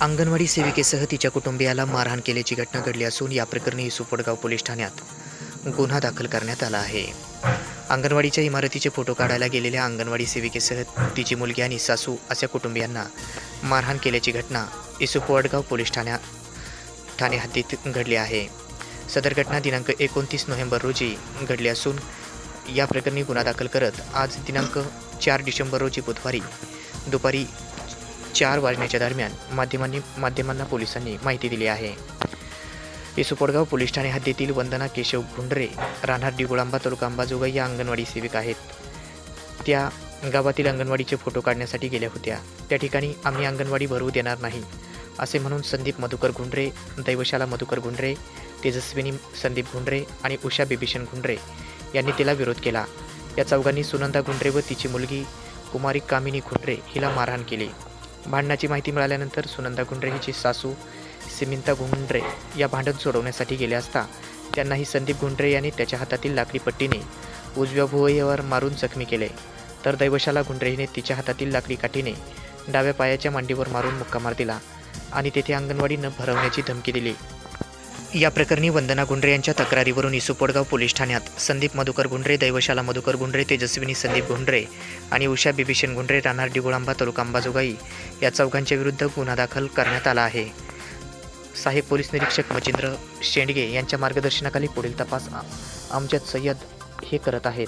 अंगणवाडी सेविकेसह तिच्या कुटुंबियाला मारहाण केल्याची घटना घडली असून या प्रकरणी सुपडगाव पोलीस ठाण्यात गुन्हा दाखल करण्यात आला आहे. अंगणवाडीच्या इमारतीचे फोटो काढायला गेलेल्या अंगणवाडी सेविकेसह तिची मुलगी आणि सासू अशा कुटुंबियांना मारहाण केल्याची घटना इसुपवडगाव पोलीस ठाण्या ठाणे हद्दीत घडली आहे. सदर घटना दिनांक एकोणतीस नोव्हेंबर रोजी घडली असून या प्रकरणी गुन्हा दाखल करत आज दिनांक चार डिसेंबर रोजी बुधवारी दुपारी चार वाजण्याच्या दरम्यान माध्यमांनी माध्यमांना पोलिसांनी माहिती दिली आहे. इसुपडगाव पोलीस ठाणे हद्दीतील वंदना केशव भुंडरे राहणार डिगोळांबा तालुका अंबाजोगाई या अंगणवाडी सेविका आहेत. त्या गावातील अंगणवाडीचे फोटो काढण्यासाठी गेल्या होत्या. त्या ठिकाणी आम्ही अंगणवाडी भरवू देणार नाही असे म्हणून संदीप मधुकर गुंडरे दैवशाला मधुकर गुंडरे तेजस्विनी संदीप गुंडरे आणि उषा बिभीषण गुंडरे यांनी तिला विरोध केला. या चौघांनी सुनंदा गुंडरे व तिची मुलगी कुमारी कामिनी गुंडरे हिला मारहाण केली. भांडणाची माहिती मिळाल्यानंतर सुनंदा गुंडरे हिची सासू सिमिंता गुंडरे या भांडण सोडवण्यासाठी गेले असता त्यांनाही संदीप गुंडरे यांनी त्याच्या हातातील लाकडी पट्टीने उजव्या भुवयावर मारून जखमी केले. तर दैवशाला गुंडरेहीने तिच्या हातातील लाकडी काठीने डाव्या पायाच्या मांडीवर मारून मुक्कामार दिला आणि तेथे अंगणवाडी न भरवण्याची धमकी दिली. या प्रकरणी वंदना गुंडरे यांच्या तक्रारीवरून इसुपोडगाव पोलीस ठाण्यात संदीप मधुकर गुंडरे दैवशाला मधुकर गुंडरे तेजस्विनी संदीप गुंडरे आणि उषा बिभीषण गुंडरे राहणार डिगोळांबा तालुका अंबाजोगाई या चौघांच्या विरुद्ध गुन्हा दाखल करण्यात आला आहे. साहेब पोलीस निरीक्षक मचिंद्र शेंडगे यांच्या मार्गदर्शनाखाली पुढील तपास आ- अमजद सय्यद हे करत आहेत.